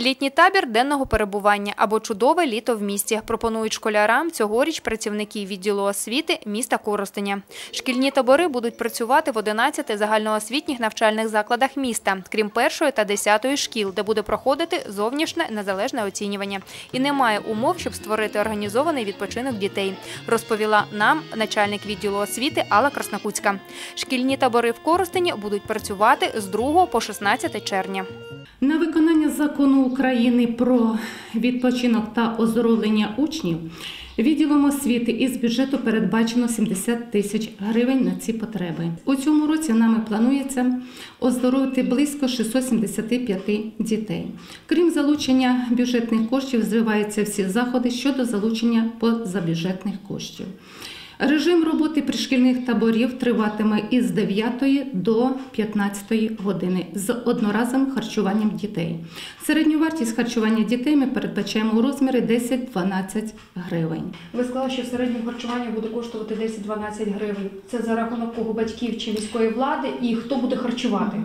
Літній табір денного перебування або чудове літо в місті пропонують школярам цьогоріч працівники відділу освіти міста Коростеня. Шкільні табори будуть працювати в 11 загальноосвітніх навчальних закладах міста, крім першої та десятої шкіл, де буде проходити зовнішнє незалежне оцінювання. І немає умов, щоб створити організований відпочинок дітей, розповіла нам начальник відділу освіти Алла Краснокутська. Шкільні табори в Коростені будуть працювати з 2 по 16 червня. На виконання закону України про відпочинок та оздоровлення учнів відділом освіти із бюджету передбачено 70 тисяч гривень на ці потреби. У цьому році нами планується оздоровити близько 675 дітей. Крім залучення бюджетних коштів, звиваються всі заходи щодо залучення позабюджетних коштів. Режим роботи пришкільних таборів триватиме із 9 до 15 години з одноразовим харчуванням дітей. Середню вартість харчування дітей ми передбачаємо у розмірі 10-12 гривень. Ви сказали, що середнє харчування буде коштувати 10-12 гривень. Це за рахунок кого батьків чи міської влади, і хто буде харчувати?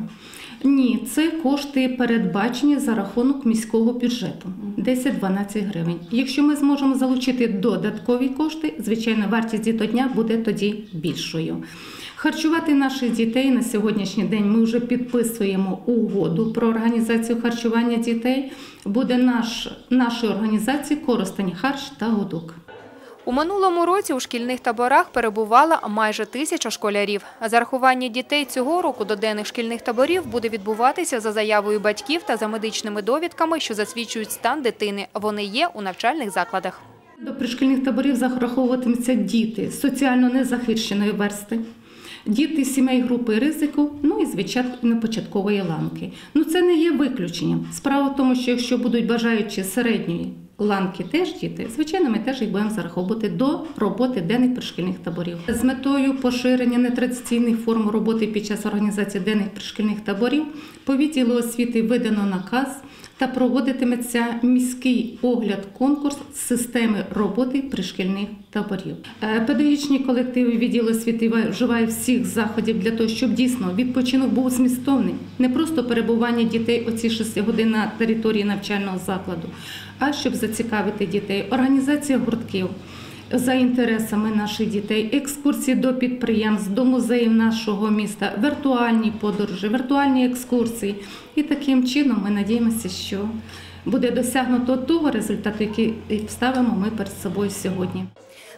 Ні, це кошти передбачені за рахунок міського бюджету 10-12 гривень. Якщо ми зможемо залучити додаткові кошти, звичайно, вартість дітодня буде тоді більшою. Харчувати наших дітей на сьогоднішній день ми вже підписуємо угоду про організацію харчування дітей. Буде наш нашої організації користань Харч та Гудок. У минулому році у шкільних таборах перебувала майже тисяча школярів. Зарахування дітей цього року до денних шкільних таборів буде відбуватися за заявою батьків та за медичними довідками, що засвідчують стан дитини. Вони є у навчальних закладах. До пришкільних таборів зараховуватимуться діти з соціально незахищеної версти, діти сімей групи ризику, ну і звичайно початкової ланки. Ну це не є виключенням. Справа в тому, що якщо будуть бажаючі середньої ланки теж діти, звичайно, ми теж їх будемо зараховувати до роботи денних пришкільних таборів. З метою поширення нетрадиційних форм роботи під час організації денних пришкільних таборів по відділу освіти видано наказ та проводитиметься міський огляд конкурс системи роботи пришкільних таборів. Е, Педагогічні колективи відділу освіти вживають всіх заходів для того, щоб дійсно відпочинок був змістовний, не просто перебування дітей оці 6 годин на території навчального закладу, а щоб зацікавити дітей. Організація гуртків за інтересами наших дітей, екскурсії до підприємств, до музеїв нашого міста, віртуальні подорожі, віртуальні екскурсії. І таким чином ми надіємося, що буде досягнуто того результату, який ставимо ми перед собою сьогодні.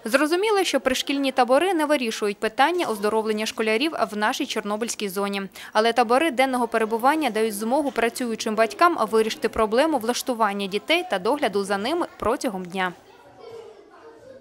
Зрозуміло, що пришкільні табори не вирішують питання оздоровлення школярів в нашій Чорнобильській зоні. Але табори денного перебування дають змогу працюючим батькам вирішити проблему влаштування дітей та догляду за ними протягом дня.